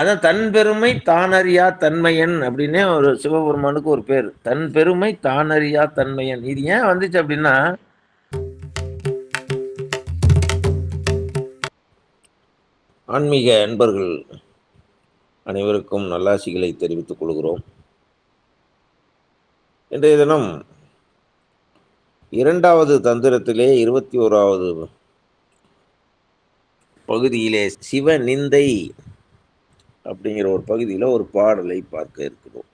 அதான் தன் பெருமை தானறியா தன்மையன் அப்படின்னே ஒரு சிவபெருமானுக்கு ஒரு பேர். தன் பெருமை தானறியா தன்மையன். இது ஏன் வந்துச்சு அப்படின்னா ஆன்மீக அன்பர்கள் அனைவருக்கும் நல்லாசிகளை தெரிவித்துக் கொள்கிறோம். இன்றைய தினம் இரண்டாவது தந்திரத்திலே இருபத்தி ஓராவது பகுதியிலே சிவ நிந்தை அப்படிங்கிற ஒரு பகுதியில் ஒரு பாடலை பார்க்க இருக்கிறோம்.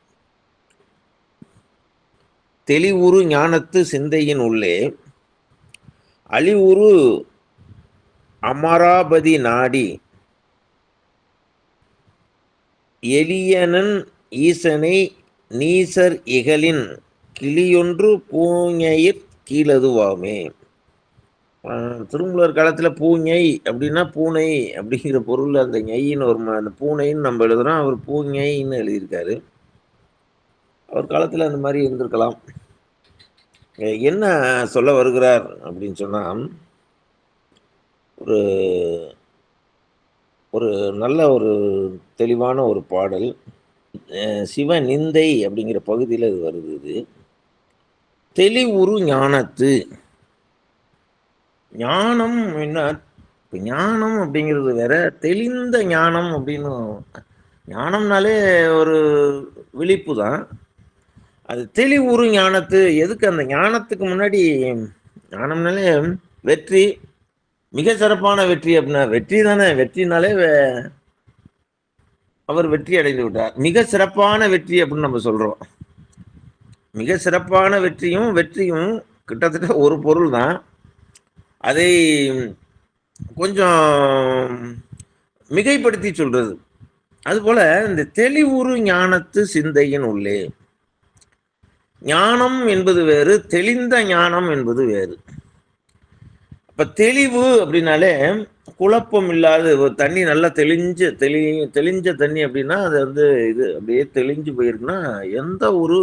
தெளிவுறு ஞானத்து சிந்தையின் உள்ளே அழிவுறு அமராபதி நாடி எளியனன் ஈசனை நீசர் இகலின் கிளியொன்று பூஞையிற் கீழதுவாமே. திருமூலர் காலத்தில் பூஞை அப்படின்னா பூனை அப்படிங்கிற பொருள் அந்த ஞைன்னு ஒரு அந்த பூனைன்னு நம்ம எழுதுகிறோம் அவர் பூஞைன்னு எழுதியிருக்காரு. அவர் காலத்தில் அந்த மாதிரி இருந்திருக்கலாம். என்ன சொல்ல வருகிறார் அப்படின்னு சொன்னால் ஒரு ஒரு நல்ல ஒரு தெளிவான ஒரு பாடல். சிவ நிந்தை அப்படிங்கிற பகுதியில் இது வருது இது. தெளிவுறு ஞானத்து. ஞானம் என்ன? இப்போ ஞானம் அப்படிங்கிறது வேற தெளிந்த ஞானம் அப்படின்னு ஞானம்னாலே ஒரு விழிப்பு தான் அது தெளிவுறு ஞானத்து எதுக்கு அந்த ஞானத்துக்கு முன்னாடி ஞானம்னாலே வெற்றி மிக சிறப்பான வெற்றி அப்படின்னா வெற்றி தானே வெற்றினாலே அவர் வெற்றி அடைந்து விட்டார். மிக சிறப்பான வெற்றி அப்படின்னு நம்ம சொல்றோம். மிக சிறப்பான வெற்றியும் வெற்றியும் கிட்டத்தட்ட ஒரு பொருள் தான் அதை கொஞ்சம் மிகைப்படுத்தி சொல்றது. அதுபோல இந்த தெளிவுறு ஞானத்து சிந்தையின் உள்ளே. ஞானம் என்பது வேறு தெளிந்த ஞானம் என்பது வேறு. அப்ப தெளிவு அப்படின்னாலே குழப்பம் இல்லாத ஒரு தண்ணி நல்லா தெளிஞ்ச தெளி தெளிஞ்ச தண்ணி அப்படின்னா அது வந்து இது அப்படியே தெளிஞ்சு போயிருக்குன்னா எந்த ஒரு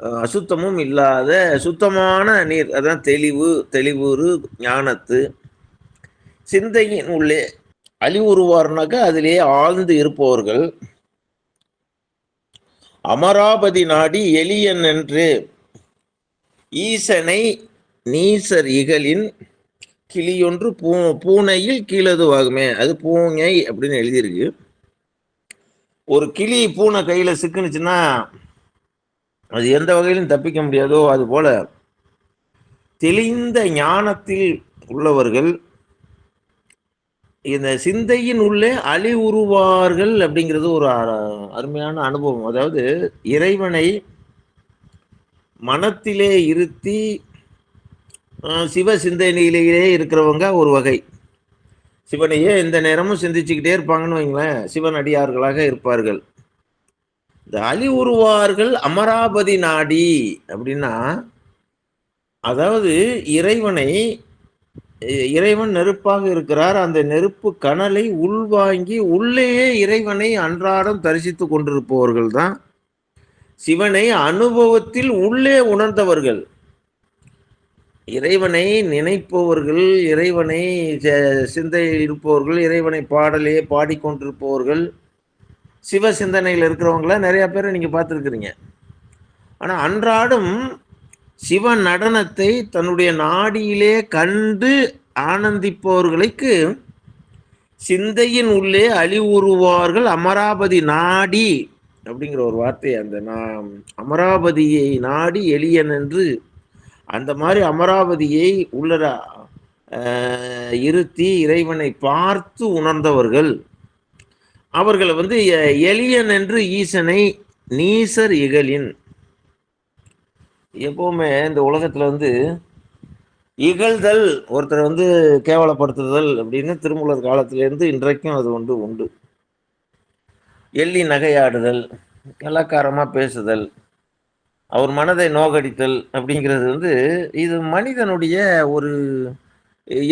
அசுத்தமும் இல்லாத சுத்தமான நீர் அதான் தெளிவு தெளிவுறு ஞானத்து. சிந்தையின் உள்ளே அழிவுறுவார்னாக்கா அதிலேயே ஆழ்ந்து இருப்பவர்கள். அமராபதி நாடி எளியன் என்று ஈசனை நீசர் இகலின் கிளியொன்று பூ பூனையில் கீழதுவாகுமே அது பூங்கை அப்படின்னு எழுதியிருக்கு. ஒரு கிளி பூனை கையில் சிக்குனுச்சுன்னா அது எந்த வகையிலும் தப்பிக்க முடியாதோ அதுபோல தெளிந்த ஞானத்தில் உள்ளவர்கள் இந்த சிந்தையின் உள்ளே அழிவுறுவார்கள் அப்படிங்கிறது ஒரு அருமையான அனுபவம். அதாவது இறைவனை மனத்திலே இருத்தி சிவ சிந்தனையிலேயே இருக்கிறவங்க ஒரு வகை. சிவனையே எந்த நேரமும் சிந்திச்சுக்கிட்டே இருப்பாங்கன்னு வைங்களேன் சிவன் அடியார்களாக இருப்பார்கள். இந்த உருவார்கள் அமராபதி நாடி அப்படின்னா அதாவது இறைவனை இறைவன் நெருப்பாக இருக்கிறார். அந்த நெருப்பு கனலை உள்வாங்கி உள்ளேயே இறைவனை அன்றாடம் தரிசித்து கொண்டிருப்பவர்கள் தான் சிவனை அனுபவத்தில் உள்ளே உணர்ந்தவர்கள். இறைவனை நினைப்பவர்கள் இறைவனை சிந்தையில் இருப்பவர்கள் இறைவனை பாடலே பாடிக்கொண்டிருப்பவர்கள். சிவ சிந்தனையில் இருக்கிறவங்கள நிறைய பேரை நீங்கள் பார்த்துருக்குறீங்க. ஆனால் அன்றாடம் சிவ நடனத்தை தன்னுடைய நாடியிலே கண்டு ஆனந்திப்பவர்களுக்கு சிந்தையின் உள்ளே அழிவுறுவார்கள் அமராபதி நாடி அப்படிங்கிற ஒரு வார்த்தை. அந்த நான் அமராபதியை நாடி எளியன் என்று அந்த மாதிரி அமராவதியை உள்ளர இருத்தி இறைவனை பார்த்து உணர்ந்தவர்கள். அவர்களை வந்து எளியன் என்று ஈசனை நீசர் இகலின். எப்பவுமே இந்த உலகத்துல வந்து இகழ்தல் ஒருத்தரை வந்து கேவலப்படுத்துதல் அப்படின்னு திருமூலர் காலத்திலேருந்து இன்றைக்கும் அது ஒன்று உண்டு. எள்ளி நகையாடுதல் கலாக்காரமாக பேசுதல் அவர் மனதை நோகடித்தல் அப்படிங்கிறது வந்து இது மனிதனுடைய ஒரு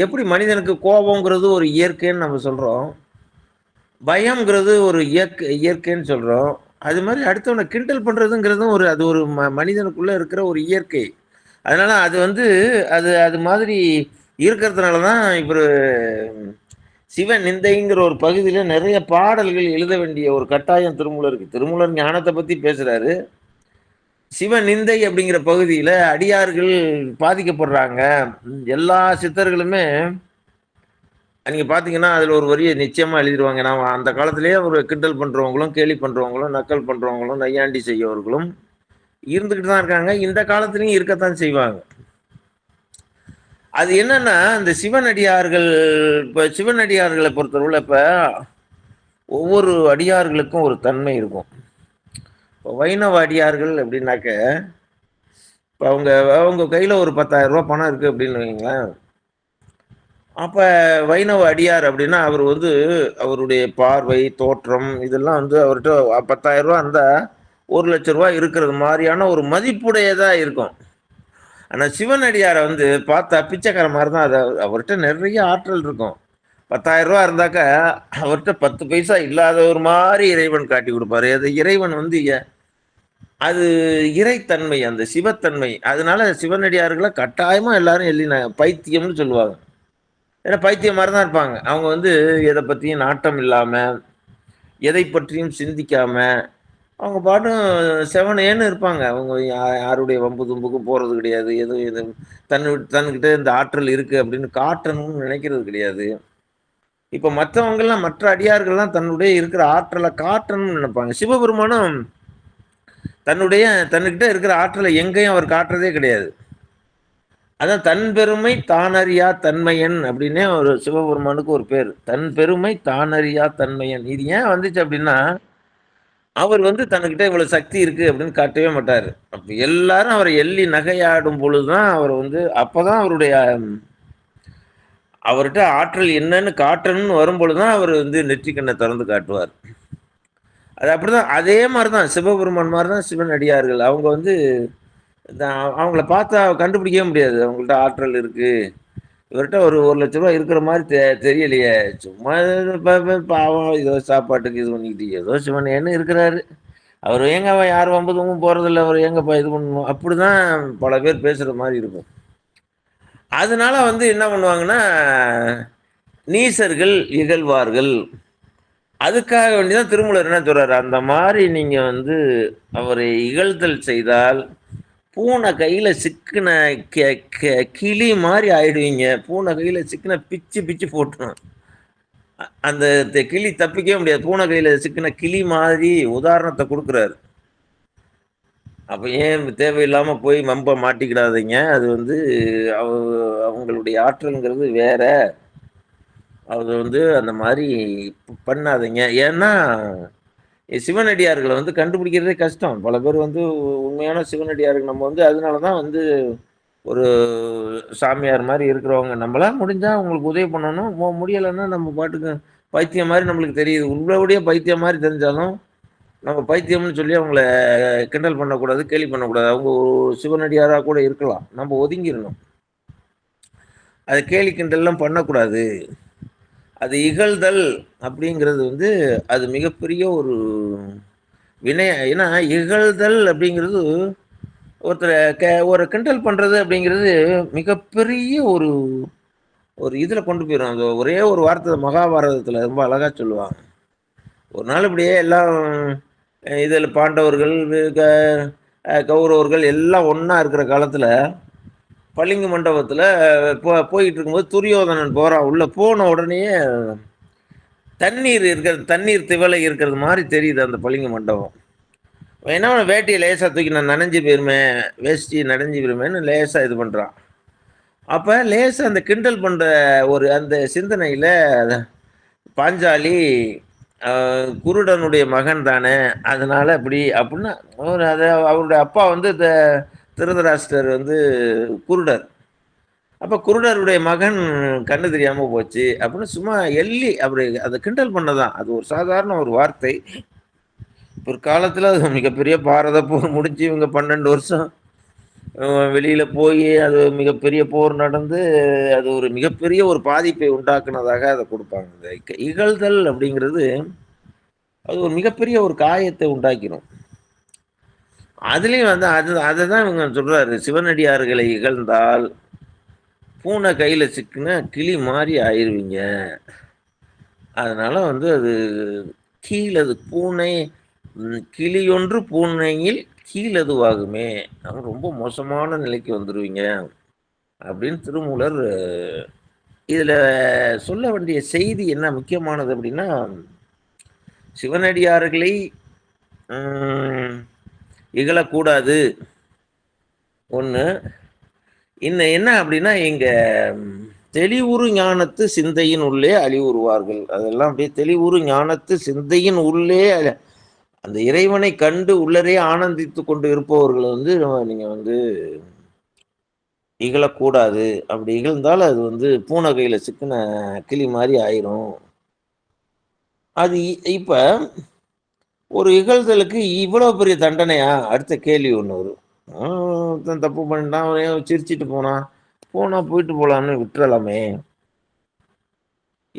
எப்படி மனிதனுக்கு கோபங்கிறது ஒரு இயற்கைன்னு நம்ம சொல்கிறோம் பயம்ங்கிறது ஒரு இயற்கை இயற்கைன்னு சொல்கிறோம் அது மாதிரி அடுத்தவனை கிண்டல் பண்ணுறதுங்கிறதும் ஒரு அது ஒரு ம மனிதனுக்குள்ளே இருக்கிற ஒரு இயற்கை. அதனால் அது வந்து அது அது மாதிரி இருக்கிறதுனால தான் இப்போ சிவ நிந்தைங்கிற ஒரு பகுதியில் நிறைய பாடல்கள் எழுத வேண்டிய ஒரு கட்டாயம் திருமூலருக்கு திருமூலர் ஞானத்தை பற்றி பேசுகிறாரு சிவ நிந்தை அப்படிங்கிற பகுதியில் அடியார்கள் பாதிக்கப்படுறாங்க. எல்லா சித்தர்களுமே நீங்க பாத்தீங்கன்னா அதுல ஒரு வரியை நிச்சயமா எழுதிடுவாங்க நான் அந்த காலத்திலேயே ஒரு கிண்டல் பண்றவங்களும் கேலி பண்றவங்களும் நக்கல் பண்றவங்களும் நையாண்டி செய்யவர்களும் இருந்துகிட்டு தான் இருக்காங்க. இந்த காலத்திலையும் இருக்கத்தான் செய்வாங்க. அது என்னன்னா இந்த சிவனடியார்கள் இப்போ சிவனடியார்களை பொறுத்தளவுல இப்போ ஒவ்வொரு அடியார்களுக்கும் ஒரு தன்மை இருக்கும். இப்போ வைணவ அடியார்கள் அப்படின்னாக்க இப்போ அவங்க அவங்க கையில் ஒரு பத்தாயிரம் ரூபா பணம் இருக்குது அப்படின்னு வைங்களேன். அப்போ வைணவ அடியார் அப்படின்னா அவர் வந்து அவருடைய பார்வை தோற்றம் இதெல்லாம் வந்து அவர்கிட்ட பத்தாயிரம் ரூபா இருந்தால் ஒரு லட்ச ரூபா இருக்கிறது மாதிரியான ஒரு மதிப்புடையதாக இருக்கும். ஆனால் சிவனடியாரை வந்து பார்த்தா பிச்சைக்கார மாதிரி தான் அது அவர்கிட்ட நிறைய ஆற்றல் இருக்கும். பத்தாயிரம் ரூபா இருந்தாக்கா அவர்கிட்ட பத்து பைசா இல்லாத ஒரு மாதிரி இறைவன் காட்டி கொடுப்பாரு. அது இறைவன் வந்து அது இறைத்தன்மை அந்த சிவத்தன்மை. அதனால சிவனடியார்களை கட்டாயமா எல்லாரும் எழுதின பைத்தியம்னு சொல்லுவாங்க. ஏன்னா பைத்தியம் மாதிரி தான் இருப்பாங்க. அவங்க வந்து எதை பற்றியும் நாட்டம் இல்லாமல் எதை பற்றியும் சிந்திக்காம அவங்க பாட்டும் செவனேன்னு இருப்பாங்க. அவங்க யாருடைய வம்பு தும்புக்கும் போகிறது கிடையாது. எதுவும் எதுவும் தன்னு தன்கிட்ட இந்த ஆற்றல் இருக்குது அப்படின்னு காட்டணும்னு நினைக்கிறது கிடையாது. இப்போ மற்றவங்கெல்லாம் மற்ற அடியார்கள்லாம் தன்னுடைய இருக்கிற ஆற்றலை காட்டணும்னு நினைப்பாங்க. சிவபெருமானம் தன்னுடைய தன்னுக்கிட்ட இருக்கிற ஆற்றலை எங்கேயும் அவர் காட்டுறதே கிடையாது. அதான் தன் பெருமை தானறியா தன்மையன் அப்படின்னே ஒரு சிவபெருமானுக்கு ஒரு பேர். தன் பெருமை தானறியா தன்மையன். இது ஏன் வந்துச்சு அப்படின்னா அவர் வந்து தனக்கிட்ட இவ்வளவு சக்தி இருக்கு அப்படின்னு காட்டவே மாட்டார். அப்ப எல்லாரும் அவரை எள்ளி நகையாடும் பொழுதுதான் அவர் வந்து அப்பதான் அவருடைய அவர்கிட்ட ஆற்றல் என்னன்னு காட்டணும்னு வரும்பொழுதுதான் அவர் வந்து நெற்றிக்கண்ணை திறந்து காட்டுவார். அது அப்படிதான் அதே மாதிரி தான் சிவபெருமான் மாதிரி தான் சிவன் அடியார்கள் அவங்க வந்து அவங்கள பார்த்தா கண்டுபிடிக்கவே முடியாது. அவங்கள்ட்ட ஆற்றல் இருக்கு. இவர்கிட்ட ஒரு ஒரு லட்ச ரூபா இருக்கிற மாதிரி தெ தெரியலையே. சும்மா பாவம். ஏதோ சாப்பாட்டுக்கு இது பண்ணிக்கிட்டு ஏதோ சிவன் என்ன இருக்கிறாரு. அவர் எங்க அவன் யார் வம்பதுவும் போகிறதில்ல அவர் ஏங்கப்பா இது பண்ணணும். அப்படிதான் பல பேர் பேசுகிற மாதிரி இருக்கும். அதனால வந்து என்ன பண்ணுவாங்கன்னா நீசர்கள் இகழ்வார்கள். அதுக்காக வேண்டிதான் திருமூலர் என்ன சொல்கிறார் அந்த மாதிரி நீங்கள் வந்து அவரை இகழ்தல் செய்தால் பூனை கையில் சிக்கின கிளி மாதிரி ஆயிடுவீங்க. பூனை கையில் சிக்கின பிச்சு பிச்சு போட்டுரும். அந்த கிளி தப்பிக்கவே முடியாது. பூனை கையில் சிக்கின கிளி மாதிரி உதாரணத்தை கொடுக்குறாரு. அப்போ ஏன் தேவையில்லாமல் போய் மம்ப மாட்டிக்கிடாதீங்க? அது வந்து அவ அவங்களுடைய ஆற்றல்ங்கிறது வேற. அது வந்து அந்த மாதிரி பண்ணாதீங்க. ஏன்னா சிவனடியார்களை வந்து கண்டுபிடிக்கிறதே கஷ்டம். பல பேர் வந்து உண்மையான சிவனடியார்கள் நம்ம வந்து அதனால தான் வந்து ஒரு சாமியார் மாதிரி இருக்கிறவங்க. நம்மளாம் முடிஞ்சால் உங்களுக்கு உதவி பண்ணணும். முடியலைன்னா நம்ம பாட்டுக்கு பைத்தியம் மாதிரி நம்மளுக்கு தெரியுது. உங்களோடைய பைத்தியம் மாதிரி தெரிஞ்சாலும் நம்ம பைத்தியம்னு சொல்லி அவங்கள கிண்டல் பண்ணக்கூடாது கேலி பண்ணக்கூடாது. அவங்க ஒரு சிவனடியாராக கூட இருக்கலாம். நம்ம ஒதுங்கிடணும். அது கேலி கிண்டல்லாம் பண்ணக்கூடாது. அது இகழ்தல் அப்படிங்கிறது வந்து அது மிகப்பெரிய ஒரு வினய ஏன்னா இகழ்தல் அப்படிங்கிறது ஒருத்தரை க ஒரு கிண்டல் பண்ணுறது அப்படிங்கிறது மிகப்பெரிய ஒரு ஒரு இதில் கொண்டு போயிடும் அது ஒரே ஒரு வார்த்தை மகாபாரதத்தில் ரொம்ப அழகாக சொல்லுவாங்க. ஒரு நாள் இப்படியே எல்லாம் இதில் பாண்டவர்கள் கௌரவர்கள் எல்லாம் ஒன்றா இருக்கிற காலத்தில் பளிங்கு மண்டபத்தில் போ போயிட்டு இருக்கும்போது துரியோதனன் போகிறான் உள்ளே போன உடனே தண்ணீர் இருக்கிறது தண்ணீர் திவலை இருக்கிறது மாதிரி தெரியுது அந்த பளிங்கு மண்டபம். என்ன வேட்டியை லேசாக தூக்கி நான் நனைஞ்சு போயிருமே வேஷ்டி நனைஞ்சு போயிருமேன்னு லேசாக இது பண்ணுறான் அப்போ லேசாக அந்த கிண்டல் பண்ணுற ஒரு அந்த சிந்தனையில் பாஞ்சாலி குருடனுடைய மகன் தானே அதனால் அப்படி அப்படின்னா அதை அவருடைய அப்பா வந்து திருதராஷ்டர் வந்து குருடர். அப்போ குருடருடைய மகன் கண்ணு தெரியாமல் போச்சு அப்படின்னு சும்மா எள்ளி அப்படி அதை கிண்டல் பண்ணதான். அது ஒரு சாதாரண ஒரு வார்த்தை. பிற்காலத்தில் அது மிகப்பெரிய பாரத போர் முடிஞ்சு இவங்க பன்னெண்டு வருஷம் வெளியில் போய் அது மிகப்பெரிய போர் நடந்து அது ஒரு மிகப்பெரிய ஒரு பாதிப்பை உண்டாக்குனதாக அதை கொடுப்பாங்க. இகழ்தல் அப்படிங்கிறது அது ஒரு மிகப்பெரிய ஒரு காயத்தை உண்டாக்கிடும் அதுலேயும் வந்து அது அதை தான் இவங்க சொல்கிறாரு சிவனடியார்களை இகழ்ந்தால் பூனை கையில் சிக்கினா கிளி மாதிரி ஆயிடுவீங்க அதனால் வந்து அது கீழது பூனை கிளியொன்று பூனையில் கீழதுவாகுமே. அவங்க ரொம்ப மோசமான நிலைக்கு வந்துடுவீங்க அப்படின்னு திருமூலர் இதில் சொல்ல வேண்டிய செய்தி என்ன முக்கியமானது அப்படின்னா சிவனடியார்களை இகழக்கூடாது. ஒன்று இன்ன என்ன அப்படின்னா இங்க தெளிவுறு ஞானத்து சிந்தையின் உள்ளே அழிவுறுவார்கள். அதெல்லாம் அப்படியே தெளிவுறு ஞானத்து சிந்தையின் உள்ளே அந்த இறைவனை கண்டு உள்ளரே ஆனந்தித்து கொண்டு இருப்பவர்கள வந்து நீங்க வந்து இகழக்கூடாது. அப்படி இகழ்ந்தால் அது வந்து பூனகையில் சிக்கின கிளி மாதிரி ஆயிரும். அது இப்போ ஒரு இகழ்தலுக்கு இவ்வளோ பெரிய தண்டனையா? அடுத்த கேள்வி ஒன்று வரும். தப்பு பண்ணிட்டான் அவ சிரிச்சிட்டு சிரிச்சுட்டு போனா போயிட்டு போகலான்னு விட்டுறலாமே.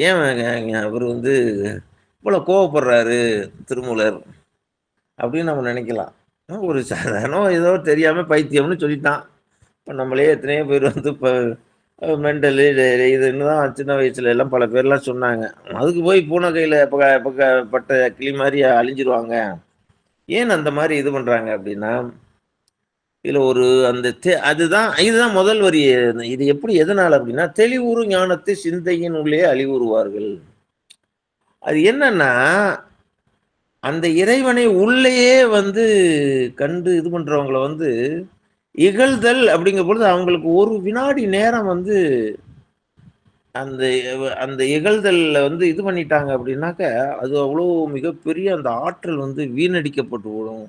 ஏன் அவர் வந்து இவ்வளோ கோவப்படுறாரு திருமூலர்? அப்படின்னு நம்ம நினைக்கலாம். ஒரு சாதாரண ஏதோ தெரியாமல் பைத்தியம்னு சொல்லிட்டான். இப்போ நம்மளே எத்தனையோ பேர் வந்து இப்போ மெண்டலு தான் சின்ன வயசுல எல்லாம் பல பேர்லாம் சொன்னாங்க. அதுக்கு போய் பூன கையில பட்ட கிளி மாதிரி அழிஞ்சிருவாங்க. ஏன் அந்த மாதிரி இது பண்ணுறாங்க அப்படின்னா இதில் ஒரு அந்த தெ அதுதான் இதுதான் முதல் வரி. இது எப்படி எதனால் அப்படின்னா தெளிவுறு ஞானத்தை சிந்தையின் உள்ளே அழிவுறுவார்கள். அது என்னன்னா அந்த இறைவனை உள்ளேயே வந்து கண்டு இது பண்ணுறவங்கள வந்து இகழ்தல் அப்டிங்க பொழுது அவங்களுக்கு ஒரு வினாடி நேரம் வந்து அந்த அந்த இகழ்தலில் வந்து இது பண்ணிட்டாங்க அப்படின்னாக்க அது அவ்வளோ மிகப்பெரிய அந்த ஆற்றல் வந்து வீணடிக்கப்பட்டு விடும்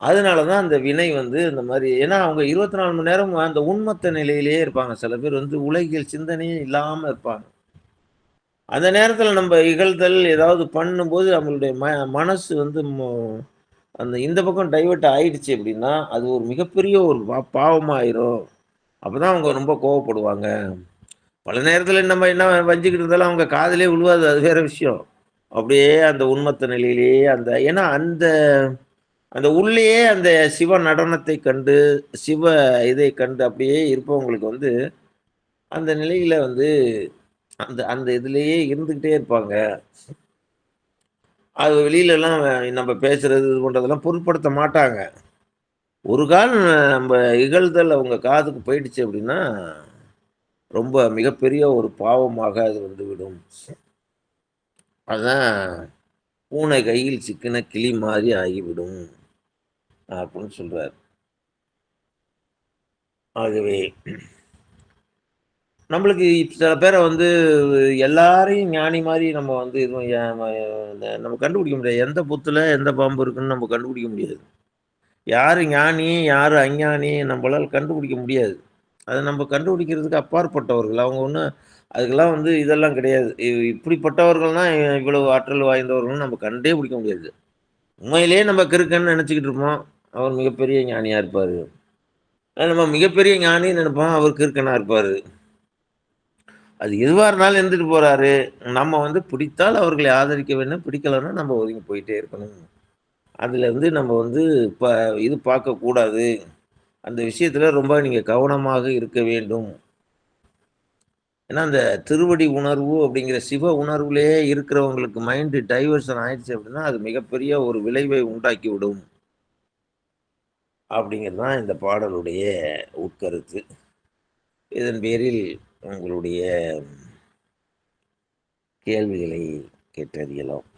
அதனால தான் அந்த வினை வந்து இந்த மாதிரி ஏன்னா அவங்க இருபத்தி நாலு மணி நேரம் அந்த உண்மத்த நிலையிலேயே இருப்பாங்க. சில பேர் வந்து உலகியல் சிந்தனையே இல்லாமல் இருப்பாங்க. அந்த நேரத்தில் நம்ம இகழ்தல் ஏதாவது பண்ணும்போது அவங்களுடைய ம மனசு வந்து அந்த இந்த பக்கம் டைவர்ட் ஆயிடுச்சு அப்படின்னா அது ஒரு மிகப்பெரிய ஒரு பாவமாயிரும். அப்போ தான் அவங்க ரொம்ப கோவப்படுவாங்க. பல நேரத்தில் நம்ம என்ன வஞ்சிக்கிட்டு இருந்தாலும் அவங்க காதலே விழுவாது. அது வேற விஷயம். அப்படியே அந்த உண்மத்த நிலையிலேயே அந்த ஏன்னா அந்த அந்த உள்ளேயே அந்த சிவ நடனத்தை கண்டு சிவ இதை கண்டு அப்படியே இருப்பவங்களுக்கு வந்து அந்த நிலையில் வந்து அந்த அந்த இதுலேயே இருந்துக்கிட்டே இருப்பாங்க. அது வெளியிலலாம் நம்ம பேசுகிறது இது பண்ணுறதெல்லாம் பொருட்படுத்த மாட்டாங்க. ஒரு கால் நம்ம இகழ்தல் அவங்க காதுக்கு போயிடுச்சு அப்படின்னா ரொம்ப மிகப்பெரிய ஒரு பாவமாக அது வந்துவிடும். அதுதான் பூனை கையில் சிக்கின கிளி மாதிரி ஆகிவிடும் அப்படின்னு சொல்கிறார் ஆகவே நம்மளுக்கு சில பேரை வந்து எல்லாரையும் ஞானி மாதிரி நம்ம வந்து எதுவு நம்ம கண்டுபிடிக்க முடியாது. எந்த புத்தில் எந்த பாம்பு இருக்குன்னு நம்ம கண்டுபிடிக்க முடியாது. யார் ஞானி யார் அஞ்ஞானி நம்மளால் கண்டுபிடிக்க முடியாது. அதை நம்ம கண்டுபிடிக்கிறதுக்கு அப்பாற்பட்டவர்கள். அவங்க ஒன்று அதுக்கெல்லாம் வந்து இதெல்லாம் கிடையாது. இப்படிப்பட்டவர்கள்னால் இவ்வளவு ஆற்றல் வாய்ந்தவர்கள்னு நம்ம கண்டே பிடிக்க முடியாது. உண்மையிலேயே நம்ம கிருக்கன்னு நினச்சிக்கிட்டு இருப்போம். அவர் மிகப்பெரிய ஞானியாக இருப்பார். நம்ம மிகப்பெரிய ஞானின்னு நினைப்போம். அவர் கிறுக்கனாக இருப்பார். அது எதுவாக இருந்தாலும் இருந்துட்டு போகிறாரு நம்ம வந்து பிடித்தால் அவர்களை ஆதரிக்க வேண்டும். பிடிக்கலன்னா நம்ம ஒதுங்கி போயிட்டே இருக்கணும். அதில் வந்து நம்ம வந்து இப்போ இது பார்க்கக்கூடாது அந்த விஷயத்தில் ரொம்ப நீங்கள் கவனமாக இருக்க வேண்டும். ஏன்னா அந்த திருவடி உணர்வு அப்படிங்கிற சிவ உணர்வுலேயே இருக்கிறவங்களுக்கு மைண்டு டைவர்ஷன் ஆயிடுச்சு அப்படின்னா அது மிகப்பெரிய ஒரு விளைவை உண்டாக்கி விடும் தான் இந்த பாடலுடைய உட்கருத்து. இதன் பேரில் உங்களுடைய கேள்விகளை கேட்டறியலாம்.